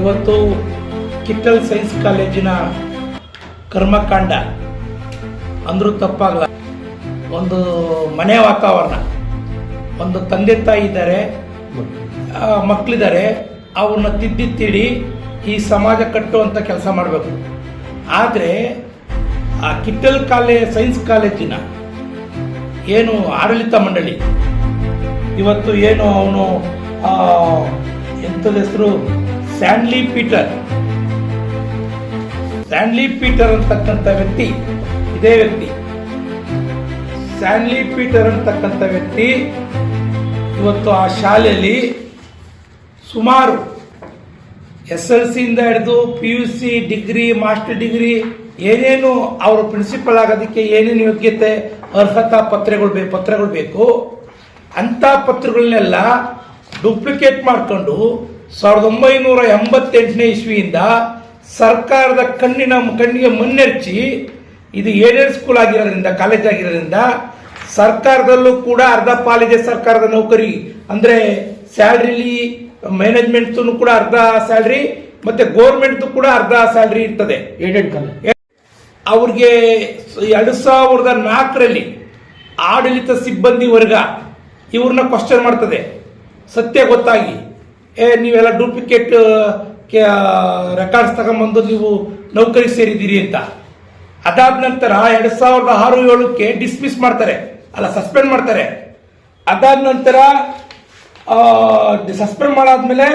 ಇವತ್ತು ಕಿತ್ತಲ್ ಸೈನ್ಸ್ ಕಾಲೇಜಿನ ಕರ್ಮಕಾಂಡ ಅಂದರೂ ತಪ್ಪಾಗಲ್ಲ ಒಂದು ಮನೆ ವಾತಾವರಣ. ಒಂದು ತಂದೆ ತಾಯಿ ಇದ್ದಾರೆ ಮಕ್ಕಳಿದ್ದಾರೆ ಅವ್ರನ್ನ ತಿದ್ದಿ ತಿಡಿ ಈ ಸಮಾಜ ಕಟ್ಟುವಂಥ ಕೆಲಸ ಮಾಡಬೇಕು. ಆದರೆ ಆ ಕಿತ್ತಲ್ ಕಾಲೇ, ಸೈನ್ಸ್ ಕಾಲೇಜಿನ ಏನು ಆಡಳಿತ ಮಂಡಳಿ, ಇವತ್ತು ಏನು ಅವನು ಎಂಥದ ಹೆಸರು? ಸ್ಯಾನ್ಲಿ ಪೀಟರ್. ಸ್ಯಾನ್ಲಿ ಪೀಟರ್ ಅಂತಕ್ಕಂಥ ವ್ಯಕ್ತಿ ಇದೇ ವ್ಯಕ್ತಿ. ಸ್ಯಾನ್ಲಿ ಪೀಟರ್ ಅಂತಕ್ಕಂಥ ವ್ಯಕ್ತಿ ಇವತ್ತು ಆ ಶಾಲೆಯಲ್ಲಿ ಸುಮಾರು ಎಸ್ ಎಲ್ ಸಿಯಿಂದ ಹಿಡಿದು P U C degree, master degree, ಏನೇನು ಅವರು ಪ್ರಿನ್ಸಿಪಲ್ ಆಗೋದಕ್ಕೆ ಏನೇನು ಯೋಗ್ಯತೆ, ಅರ್ಹತಾ ಪತ್ರಗಳು ಬೇಕು ಪತ್ರಗಳು ಬೇಕು, ಅಂಥ ಪತ್ರಗಳನ್ನೆಲ್ಲ ಡೂಪ್ಲಿಕೇಟ್ ಮಾಡಿಕೊಂಡು ಸಾವಿರದ ಒಂಬೈನೂರ ಎಂಬತ್ತೆಂಟನೇ ಇಸ್ವಿಯಿಂದ ಸರ್ಕಾರದ ಕಣ್ಣಿನ ಕಣ್ಣಿಗೆ ಮುನ್ನೆಚ್ಚಿ ಇದು ಏಡೆಡ್ ಸ್ಕೂಲ್ ಆಗಿರೋದ್ರಿಂದ ಕಾಲೇಜ್ ಆಗಿರೋದ್ರಿಂದ ಸರ್ಕಾರದಲ್ಲೂ ಕೂಡ ಅರ್ಧ ಪಾಲಿದೆ ಸರ್ಕಾರದ ನೌಕರಿ ಅಂದ್ರೆ ಸ್ಯಾಲ್ರಿಲಿ ಮ್ಯಾನೇಜ್ಮೆಂಟ್ ಕೂಡ ಅರ್ಧ ಸ್ಯಾಲ್ರಿ ಮತ್ತೆ ಗೋರ್ಮೆಂಟ್ ಕೂಡ ಅರ್ಧ ಸ್ಯಾಲ್ರಿ ಇರ್ತದೆ. ಏಡೆಡ್ ಕಾಲೇಜ್ ಅವ್ರಿಗೆ ಎರಡು ಸಾವಿರದ ನಾಲ್ಕರಲ್ಲಿ ಆಡಳಿತ ಸಿಬ್ಬಂದಿ ವರ್ಗ ಇವ್ರನ್ನ ಕ್ವಶನ್ ಮಾಡ್ತದೆ. ಸತ್ಯ ಗೊತ್ತಾಗಿ. ಏ, ನೀವೆಲ್ಲ ಡೂಪ್ಲಿಕೇಟ್ ರೆಕಾರ್ಡ್ಸ್ ತಗೊಂಬಂದು ನೀವು ನೌಕರಿ ಸೇರಿದ್ದೀರಿ ಅಂತ. ಅದಾದ ನಂತರ ಎರಡು ಸಾವಿರದ ಆರು ಏಳಕ್ಕೆ ಡಿಸ್ಮಿಸ್ ಮಾಡ್ತಾರೆ. ಅಲ್ಲ ಸಸ್ಪೆಂಡ್ ಮಾಡ್ತಾರೆ. ಅದಾದ ನಂತರ ಸಸ್ಪೆಂಡ್ ಮಾಡಾದ್ಮೇಲೆ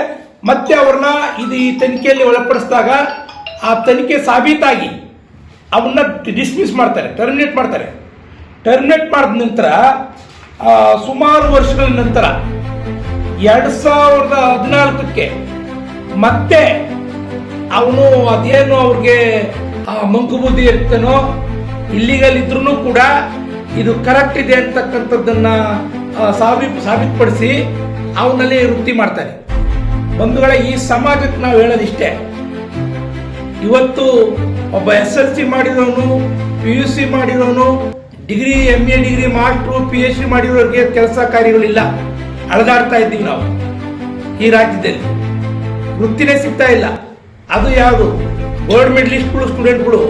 ಮತ್ತೆ ಅವ್ರನ್ನ ಇದು ಈ ತನಿಖೆಯಲ್ಲಿ ಒಳಪಡಿಸಿದಾಗ ಆ ತನಿಖೆ ಸಾಬೀತಾಗಿ ಅವನ್ನ ಡಿಸ್ಮಿಸ್ ಮಾಡ್ತಾರೆ ಟರ್ಮಿನೇಟ್ ಮಾಡ್ತಾರೆ. ಟರ್ಮಿನೇಟ್ ಮಾಡಿದ ನಂತರ ಸುಮಾರು ವರ್ಷಗಳ ನಂತರ ಎರಡ್ ಸಾವಿರದ ಹದಿನಾಲ್ಕಕ್ಕೆ ಮತ್ತೆ ಅವನು ಅದೇನು ಅವ್ರಿಗೆ ಆ ಮಂಕು ಬುದ್ಧಿ ಇರ್ತನೋ ಇಲ್ಲಿಗಲ್ ಇದ್ರೂ ಕೂಡ ಇದು ಕರೆಕ್ಟ್ ಇದೆ ಅಂತಕ್ಕಂಥದ್ದನ್ನ ಸಾಬೀತು ಸಾಬೀ, ಸಾಬೀತುಪಡಿಸಿ ಅವನಲ್ಲಿ ವೃತ್ತಿ ಮಾಡ್ತಾನೆ. ಬಂಧುಗಳ, ಈ ಸಮಾಜಕ್ಕೆ ನಾವು ಹೇಳೋದಿಷ್ಟೇ. ಇವತ್ತು ಒಬ್ಬ ಎಸ್ ಎಲ್ ಸಿ ಮಾಡಿರೋನು P U C ಮಾಡಿರೋನು degree M A degree, masters P H D ಮಾಡಿರೋರಿಗೆ ಕೆಲಸ ಕಾರ್ಯಗಳಿಲ್ಲ. ಅಳದಾಡ್ತಾ ಇದ್ದೀವಿ ನಾವು. ಈ ರಾಜ್ಯದಲ್ಲಿ. ವೃತ್ತಿನೇ ಸಿಗ್ತಾ ಇಲ್ಲ. ಅದು ಯಾವುದು? ಗೋಲ್ಡ್ ಮೆಡಲಿಸ್ಟ್ಗಳು ಸ್ಟೂಡೆಂಟ್ಗಳು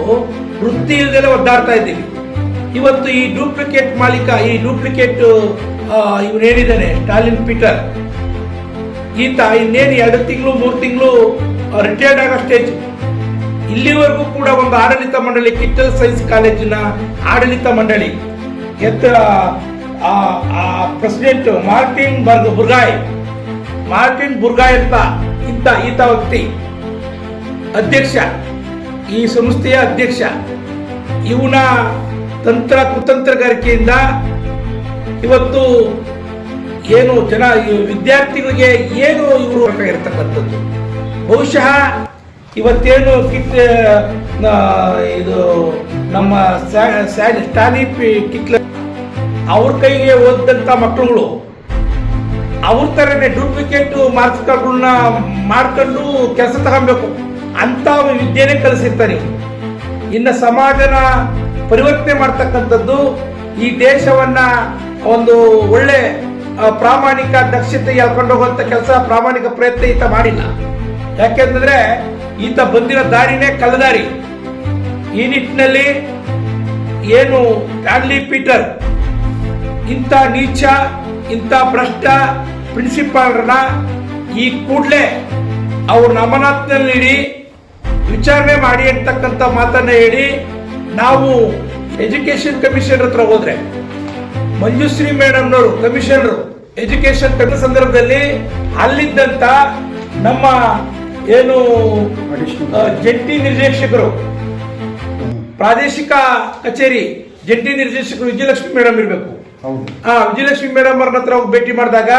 ವೃತ್ತಿ ಇಲ್ಲದೆಲ್ಲ ಒದ್ದಾಡ್ತಾ ಇದ್ದೀವಿ. ಇವತ್ತು ಈ ಡೂಪ್ಲಿಕೇಟ್ ಮಾಲೀಕ, ಈ ಡೂಪ್ಲಿಕೇಟ್ ಇವನೇನಿದ್ದಾನೆ ಸ್ಟಾಲಿನ್ ಪೀಟರ್ ಈತ ಇನ್ನೇನು ಎರಡು ತಿಂಗಳು, ಮೂರು ತಿಂಗಳು ರಿಟೈರ್ಡ್ ಆಗೋ ಸ್ಟೇಜ್ ಇಲ್ಲಿವರೆಗೂ ಕೂಡ ಒಂದು ಆಡಳಿತ ಮಂಡಳಿ ಕಿಟ್ಟಲ್ ಸೈನ್ಸ್ ಕಾಲೇಜಿನ ಆಡಳಿತ ಮಂಡಳಿ ಎತ್ತ ಪ್ರೆಸಿಡೆಂಟ್ ಮಾರ್ಟಿನ್ ಬರ್ಗ್ ಬುರ್ಗಾಯ್ ಮಾರ್ಟಿನ್ ಬುರ್ಗಾಯ್ ಅಂತ ಇದ್ದ, ಈತ ವ್ಯಕ್ತಿ. ಅಧ್ಯಕ್ಷ, ಈ ಸಂಸ್ಥೆಯ ಅಧ್ಯಕ್ಷ. ಇವನ ತಂತ್ರ ಕುತಂತ್ರಗಾರಿಕೆಯಿಂದ ಇವತ್ತು ಏನು ಜನ ವಿದ್ಯಾರ್ಥಿಗಳಿಗೆ ಏನು ಇವರು ಇರತಕ್ಕಂಥದ್ದು. ಬಹುಶಃ ಇವತ್ತೇನು ಕಿಟ್ ಇದು ನಮ್ಮ ಸ್ಟಾಲಿ ಕಿಟ್ಲ ಅವ್ರ ಕೈಗೆ ಓದಂತ ಮಕ್ಕಳುಗಳು, ಅವ್ರ ಥರನೇ ಡೂಪ್ಲಿಕೇಟ್ ಮಾರ್ಕ್ಸ್ಗಳನ್ನ ಮಾಡ್ಕೊಂಡು ಕೆಲಸ ತಗೊಬೇಕು ಅಂತ ವಿದ್ಯೆನೇ ಕಲಿಸಿರ್ತಾರೆ. ಇನ್ನು ಸಮಾಜನ ಪರಿವರ್ತನೆ ಮಾಡ್ತಕ್ಕಂಥದ್ದು ಈ ದೇಶವನ್ನ ಒಂದು ಒಳ್ಳೆ ಪ್ರಾಮಾಣಿಕ ದಕ್ಷತೆ ಎಳ್ಕೊಂಡು ಹೋಗುವಂತ ಕೆಲಸ ಪ್ರಾಮಾಣಿಕ ಪ್ರಯತ್ನ ಈತ ಮಾಡಿಲ್ಲ. ಯಾಕೆಂತಂದ್ರೆ ಈತ ಬಂದಿರೋ ದಾರಿನೇ ಕಳ್ಳದಾರಿ. ಈ ನಿಟ್ಟಿನಲ್ಲಿ ಏನು ಸ್ಟಾನ್ಲಿ ಪೀಟರ್ ಇಂಥ ನೀಚ, ಇಂಥ ಭ್ರಷ್ಟ ಪ್ರಿನ್ಸಿಪಾಲ್ರನ್ನ ಈ ಕೂಡಲೇ ಅವ್ರ ಅಮಾನತ್ನಲ್ಲಿ ವಿಚಾರಣೆ ಮಾಡಿ ಅಂತಕ್ಕಂಥ ಮಾತನ್ನ ಹೇಳಿ ನಾವು ಎಜುಕೇಶನ್ ಕಮಿಷನರ್ ಹತ್ರ ಹೋದ್ರೆ, ಮಂಜುಶ್ರೀ ಮೇಡಮ್ನವರು, ಕಮಿಷನರು ಎಜುಕೇಶನ್ ಕಮಿಷನ್ ಸಂದರ್ಭದಲ್ಲಿ ಅಲ್ಲಿದ್ದಂತ ನಮ್ಮ ಏನು ಜಂಟಿ ನಿರ್ದೇಶಕರು, ಪ್ರಾದೇಶಿಕ ಕಚೇರಿ ಜಂಟಿ ನಿರ್ದೇಶಕರು ವಿಜಯಲಕ್ಷ್ಮಿ ಮೇಡಮ್ ಇರಬೇಕು. ಆ ವಿಜಯಲಕ್ಷ್ಮಿ ಮೇಡಮ್ ಅವ್ರ ಹತ್ರ ಹೋಗಿ ಭೇಟಿ ಮಾಡಿದಾಗ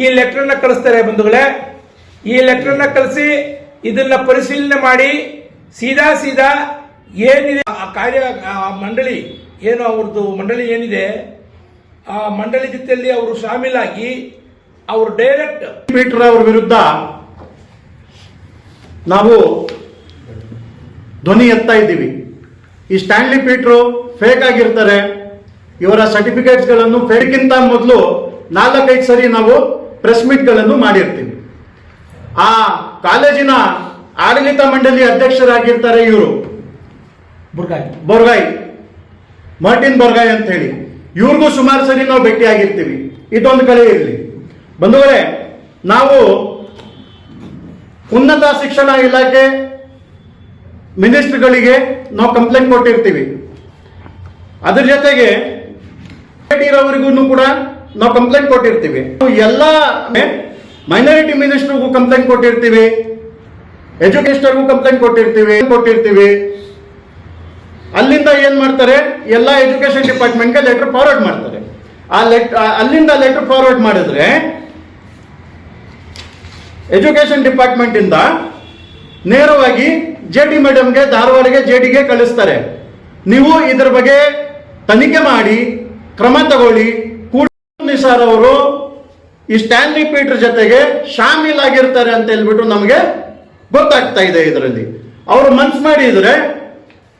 ಈ ಲೆಟರ್ನ ಕಳಿಸ್ತಾರೆ ಬಂಧುಗಳೇ. ಈ ಲೆಟರ್ನ ಕಳಿಸಿ ಇದನ್ನ ಪರಿಶೀಲನೆ ಮಾಡಿ ಸೀದಾ ಸೀದಾ ಏನಿದೆ ಆ ಕಾರ್ಯ ಆ ಮಂಡಳಿ ಏನು ಅವ್ರದ್ದು ಮಂಡಳಿ ಏನಿದೆ ಆ ಮಂಡಳಿ ಜೊತೆಯಲ್ಲಿ ಅವರು ಶಾಮೀಲಾಗಿ ಅವರು ಡೈರೆಕ್ಟ್ ಪೀಟರ್ ಅವರ ವಿರುದ್ಧ ನಾವು ಧ್ವನಿ ಎತ್ತಾ ಇದ್ದೀವಿ. ಈ ಸ್ಟ್ಯಾನ್ಲಿ ಪೀಟ್ರು ಫೇಕ್ ಆಗಿರ್ತಾರೆ. ಇವರ ಸರ್ಟಿಫಿಕೇಟ್ಸ್ಗಳನ್ನು ಫೆಡ್ಗಿಂತ ಮೊದಲು ನಾಲ್ಕೈದು ಸರಿ ನಾವು ಪ್ರೆಸ್ ಮೀಟ್ಗಳನ್ನು ಮಾಡಿರ್ತೀವಿ. ಆ ಕಾಲೇಜಿನ ಆಡಳಿತ ಮಂಡಳಿ ಅಧ್ಯಕ್ಷರಾಗಿರ್ತಾರೆ ಇವರು. ಬುರ್ಗಾಯಿ. ಬೊರ್ಗಾಯಿ. ಮಾರ್ಟಿನ್ ಬೊರ್ಗಾಯಿ ಅಂತ ಹೇಳಿ ಇವ್ರಿಗೂ ಸುಮಾರು ಸರಿ ನಾವು ಭೇಟಿಯಾಗಿರ್ತೀವಿ. ಇದೊಂದು ಕಡೆ ಇರಲಿ. ಬಂಧುಗಳೇ ನಾವು ಉನ್ನತ ಶಿಕ್ಷಣ ಇಲಾಖೆ ಮಿನಿಸ್ಟ್ರುಗಳಿಗೆ ನಾವು ಕಂಪ್ಲೇಂಟ್ ಕೊಟ್ಟಿರ್ತೀವಿ. ಅದ್ರ ಜೊತೆಗೆ ಅವರಿಗೂ ಕೂಡ ನಾವು ಕಂಪ್ಲೇಂಟ್ ಕೊಟ್ಟಿರ್ತೀವಿ. ಎಲ್ಲ ಮೈನಾರಿಟಿ ಮಿನಿಸ್ಟರ್ಗೂ ಕಂಪ್ಲೇಂಟ್ ಕೊಟ್ಟಿರ್ತೀವಿ. ಎಜುಕೇಶನರ್ಗೂ ಕಂಪ್ಲೇಂಟ್ ಕೊಟ್ಟಿರ್ತೀವಿ ಕೊಟ್ಟಿರ್ತೀವಿ. ಅಲ್ಲಿಂದ ಏನ್ ಮಾಡ್ತಾರೆ? ಎಲ್ಲ ಎಜುಕೇಶನ್ ಡಿಪಾರ್ಟ್ಮೆಂಟ್ಗೆ ಲೆಟರ್ ಫಾರ್ವರ್ಡ್ ಮಾಡ್ತಾರೆ. ಆ ಲೆಟ್ ಅಲ್ಲಿಂದ ಲೆಟರ್ ಫಾರ್ವರ್ಡ್ ಮಾಡಿದ್ರೆ ಎಜುಕೇಶನ್ ಡಿಪಾರ್ಟ್ಮೆಂಟ್ ಇಂದ ನೇರವಾಗಿ ಜೆ ಡಿ ಮೇಡಮ್ಗೆ ಧಾರವಾಡಗೆ ಜೆ ಡಿಗೆ ಕಳಿಸ್ತಾರೆ. ನೀವು ಇದರ ಬಗ್ಗೆ ತನಿಖೆ ಮಾಡಿ ಕ್ರಮ ತಗೊಳ್ಳಿ. ಕೂಡ ನಿಸಾರ್ ಅವರು ಈ ಸ್ಟ್ಯಾನ್ಲಿ ಪೀಟರ್ ಜೊತೆಗೆ ಶಾಮೀಲಾಗಿರ್ತಾರೆ ಅಂತ ಹೇಳ್ಬಿಟ್ಟು ನಮಗೆ ಗೊತ್ತಾಗ್ತಾ ಇದೆ ಇದರಲ್ಲಿ. ಅವರು ಮನ್ಸ್ ಮಾಡಿದ್ರೆ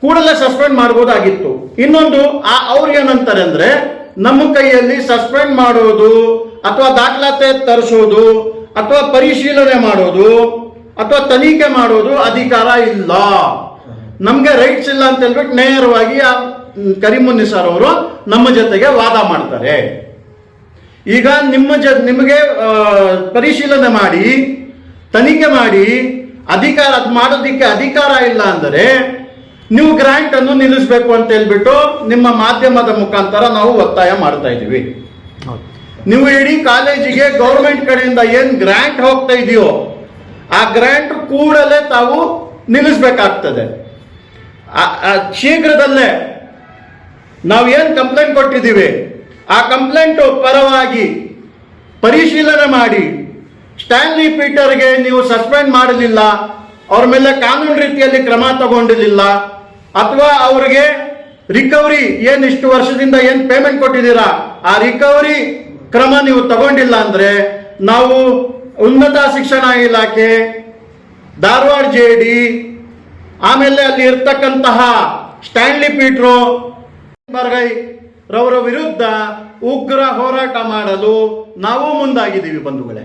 ಕೂಡಲೇ ಸಸ್ಪೆಂಡ್ ಮಾಡಬಹುದಾಗಿತ್ತು ಇನ್ನೊಂದು, ಆ ಅವ್ರು ಏನಂತಾರೆ ಅಂದ್ರೆ ನಮ್ಮ ಕೈಯಲ್ಲಿ ಸಸ್ಪೆಂಡ್ ಮಾಡೋದು ಅಥವಾ ದಾಖಲಾತಿ ತರಿಸೋದು ಅಥವಾ ಪರಿಶೀಲನೆ ಮಾಡೋದು ಅಥವಾ ತನಿಖೆ ಮಾಡೋದು ಅಧಿಕಾರ ಇಲ್ಲ. ನಮ್ಗೆ ರೈಟ್ಸ್ ಇಲ್ಲ ಅಂತ ಹೇಳ್ಬಿಟ್ಟು ನೇರವಾಗಿ ಆ ಸರ್ ಅವರು ನಮ್ಮ ಜೊತೆಗೆ ವಾದ ಮಾಡ್ತಾರೆ. ಈಗ ನಿಮ್ಮ ಜ, ನಿಮಗೆ ಪರಿಶೀಲನೆ ಮಾಡಿ, ತನಿಖೆ ಮಾಡಿ, ಅಧಿಕಾರ, ಅದು ಮಾಡೋದಿಕ್ಕೆ ಅಧಿಕಾರ ಇಲ್ಲ ಅಂದರೆ ನೀವು ಗ್ರಾಂಟ್ ಅನ್ನು ನಿಲ್ಲಿಸಬೇಕು ಅಂತ ಹೇಳ್ಬಿಟ್ಟು ನಿಮ್ಮ ಮಾಧ್ಯಮದ ಮುಖಾಂತರ ನಾವು ಒತ್ತಾಯ ಮಾಡ್ತಾ ಇದ್ದೀವಿ. ನೀವು ಇಡೀ ಕಾಲೇಜಿಗೆ ಗೌರ್ಮೆಂಟ್ ಕಡೆಯಿಂದ ಏನ್ ಗ್ರಾಂಟ್ ಹೋಗ್ತಾ ಇದೆಯೋ, ಆ ಗ್ರಾಂಟ್ ಕೂಡಲೇ ತಾವು ನಿಲ್ಲಿಸಬೇಕಾಗ್ತದೆ. ಶೀಘ್ರದಲ್ಲೇ ನಾವು ಏನು ಕಂಪ್ಲೇಂಟ್ ಕೊಟ್ಟಿದ್ದೀವಿ? ಆ ಕಂಪ್ಲೇಂಟ್ ಪರವಾಗಿ ಪರಿಶೀಲನೆ ಮಾಡಿ. ಸ್ಟ್ಯಾನ್ಲಿ ಪೀಟರ್ಗೆ ನೀವು ಸಸ್ಪೆಂಡ್ ಮಾಡಲಿಲ್ಲ. ಅವ್ರ ಮೇಲೆ ಕಾನೂನು ರೀತಿಯಲ್ಲಿ ಕ್ರಮ ತಗೊಂಡಿರಲಿಲ್ಲ. ಅಥವಾ ಅವ್ರಿಗೆ ರಿಕವರಿ ಏನು ಇಷ್ಟು ವರ್ಷದಿಂದ ಏನು ಪೇಮೆಂಟ್ ಕೊಟ್ಟಿದ್ದೀರಾ? ಆ ರಿಕವರಿ ಕ್ರಮ ನೀವು ತಗೊಂಡಿಲ್ಲ ಅಂದರೆ ನಾವು ಉನ್ನತ ಶಿಕ್ಷಣ ಇಲಾಖೆ, ಧಾರವಾಡ ಜೆ ಆಮೇಲೆ ಅಲ್ಲಿ ಇರ್ತಕ್ಕಂತಹ ಸ್ಟ್ಯಾನ್ಲಿ ಪೀಟ್ರೋ ಬರ್ಗೈ ರವರ ವಿರುದ್ಧ ಉಗ್ರ ಹೋರಾಟ ಮಾಡಲು ನಾವು ಮುಂದಾಗಿದ್ದೀವಿ ಬಂಧುಗಳೇ.